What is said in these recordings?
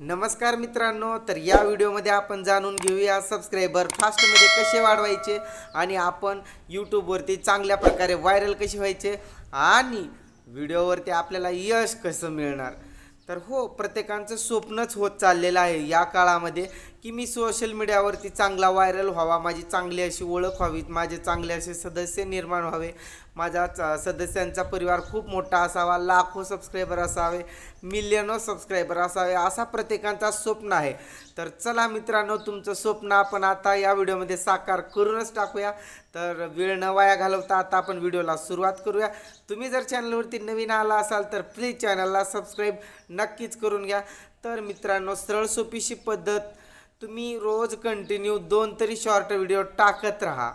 नमस्कार मित्रांनो तर या व्हिडिओमध्ये आपण जाणून घेऊया सबस्क्रायबर फास्टमध्ये कसे वाढवायचे आणि आपण यूट्यूबवरती चांगल्या प्रकारे व्हायरल कसे व्हायचे आणि व्हिडिओवरती आपल्याला यश कसं मिळणार. तर हो प्रत्येकांचं स्वप्नच होत चाललेलं आहे या काळामध्ये. की मी सोशल मीडियावरती चांगला व्हायरल व्हावा माझी चांगली अशी ओळख व्हावी माझे चांगले असे सदस्य निर्माण व्हावे माझा सदस्यांचा परिवार खूप मोठा असावा लाखो सबस्क्रायबर असावे मिलियनो सबस्क्रायबर असावे असा प्रत्येकाचा स्वप्न आहे. तर चला मित्रांनो तुमचं स्वप्न आपण आता या व्हिडिओमध्ये साकार करूनच टाकूया. तर वेळ न वाया घालवता आता आपण व्हिडिओला सुरुवात करूया. तुम्ही जर चॅनलवरती नवीन आला असाल तर प्लीज चॅनलला सबस्क्राईब नक्कीच करून घ्या. तर मित्रांनो सरळ सोपीशी पद्धत तुम्ही रोज कंटिन्यू दोन तरी शॉर्ट व्हिडिओ टाकत राहा.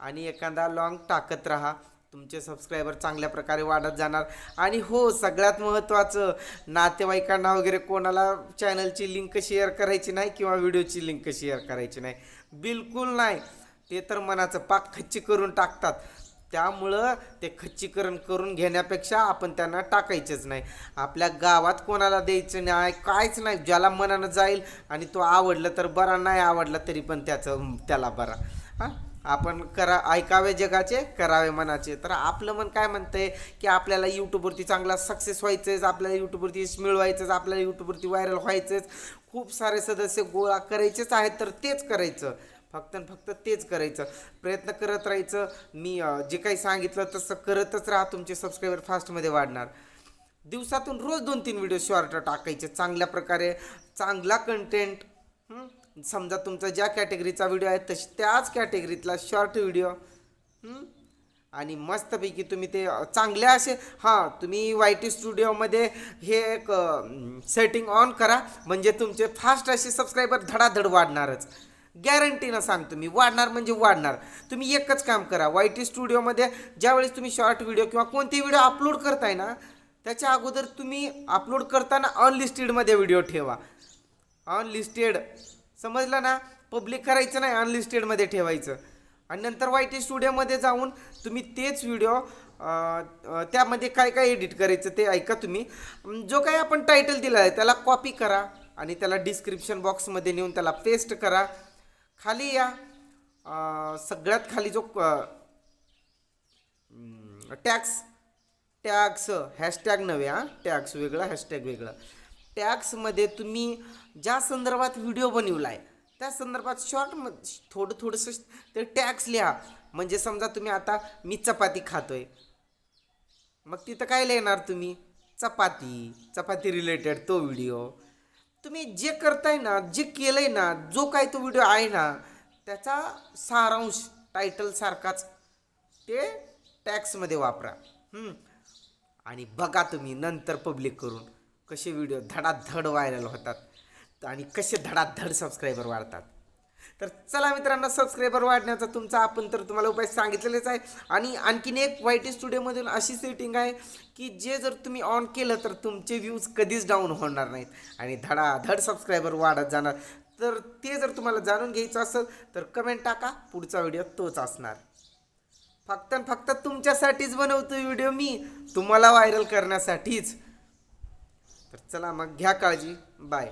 आणि एखादा लॉंग टाकत राहा. तुमचे सबस्क्रायबर चांगल्या प्रकारे वाढत जाणार. आणि हो सगळ्यात महत्त्वाचं नातेवाईकांना वगैरे कोणाला चॅनलची लिंक शेअर करायची नाही किंवा व्हिडिओची लिंक शेअर करायची नाही. बिलकुल नाही. ते तर मनाचं पाक खच्ची करून टाकतात. त्यामुळं ते खच्चीकरण करून घेण्यापेक्षा आपण त्यांना टाकायचंच नाही. आपल्या गावात कोणाला द्यायचं नाही काहीच नाही. ज्याला मनानं जाईल आणि तो आवडलं तर बरा नाही आवडला तरी पण त्याचं त्याला बरा. हां? आपण करा ऐकावे जगाचे करावे मनाचे. तर आपलं मन काय म्हणतंय की आपल्याला यूट्यूबवरती चांगला सक्सेस व्हायचंच आपल्याला यूट्यूबवरती यश मिळवायचंच आपल्याला यूट्यूबवरती व्हायरल व्हायचंच. खूप सारे सदस्य गोळा करायचेच आहेत तर तेच करायचं. फक्त आणि फक्त तेच करायचं. प्रयत्न करत राहायचं. मी जे काही सांगितलं तसं करतच राहा. तुमचे सबस्क्रायबर फास्टमध्ये वाढणार. दिवसातून रोज दोन तीन व्हिडिओ शॉर्ट टाकायचे. चांगल्या प्रकारे चांगला कंटेंट समजा तुमचा ज्या कॅटेगरीचा व्हिडिओ आहे तशी त्याच कॅटेगरीतला शॉर्ट व्हिडिओ आणि मस्तपैकी तुम्ही ते चांगले असे हां तुम्ही वाय टी स्टुडिओमध्ये हे एक सेटिंग ऑन करा. म्हणजे तुमचे फास्ट असे सबस्क्रायबर धडाधड वाढणारच. गॅरंटीनं सांगतो मी. वाढणार म्हणजे वाढणार. तुम्ही एकच काम करा. वाय टी स्टुडिओमध्ये ज्यावेळेस तुम्ही शॉर्ट व्हिडिओ किंवा कोणते व्हिडिओ अपलोड करताय ना त्याच्या अगोदर तुम्ही अपलोड करताना अनलिस्टेडमध्ये व्हिडिओ ठेवा. अनलिस्टेड. समजलं ना? पब्लिक करायचं नाही अनलिस्टेडमध्ये ठेवायचं. आणि नंतर वाय टी स्टुडिओमध्ये जाऊन तुम्ही तेच व्हिडिओ त्यामध्ये काय काय एडिट करायचं ते ऐका तुम्ही. जो काही आपण टायटल दिला आहे त्याला कॉपी करा आणि त्याला डिस्क्रिप्शन बॉक्समध्ये नेऊन त्याला पेस्ट करा. खाली या. सगळ्यात खाली जो टॅक्स टॅक्स हॅशटॅग नव्हे हां टॅक्स वेगळा हॅशटॅग वेगळा. टॅक्समध्ये तुम्ही ज्या संदर्भात व्हिडिओ बनवला आहे त्या संदर्भात शॉर्ट म थोडं थोडंसं ते टॅक्स लिहा. म्हणजे समजा तुम्ही आता मी चपाती खातोय. मग तिथं काय लिहिणार तुम्ही? चपाती. चपाती रिलेटेड तो व्हिडिओ. तुम्ही जे करताय ना जे केलंय ना जो काय तो व्हिडिओ आहे ना त्याचा सारांश टायटलसारखाच ते टॅक्समध्ये वापरा. आणि बघा तुम्ही नंतर पब्लिक करून कसे व्हिडिओ धडाधड व्हायरल होतात आणि कसे धडाधड सबस्क्रायबर वाढतात. तर चला मित्रांनो सबस्क्रायबर वाढण्याचा तुमचा आपण तर तुम्हाला उपाय सांगितलेलेच आहे. आणि आणखीन एक वाय टी स्टुडिओमधून अशी सेटिंग आहे की जे जर तुम्ही ऑन केलं तर तुमचे व्ह्यूज कधीच डाऊन होणार नाहीत. आणि धडाधड सबस्क्रायबर वाढत जाणार. तर ते जर तुम्हाला जाणून घ्यायचं असेल तर कमेंट टाका. पुढचा व्हिडिओ तोच असणार. फक्त आणि फक्त तुमच्यासाठीच बनवतो व्हिडिओ मी. तुम्हाला व्हायरल करण्यासाठीच. तर चला मग घ्या काळजी. बाय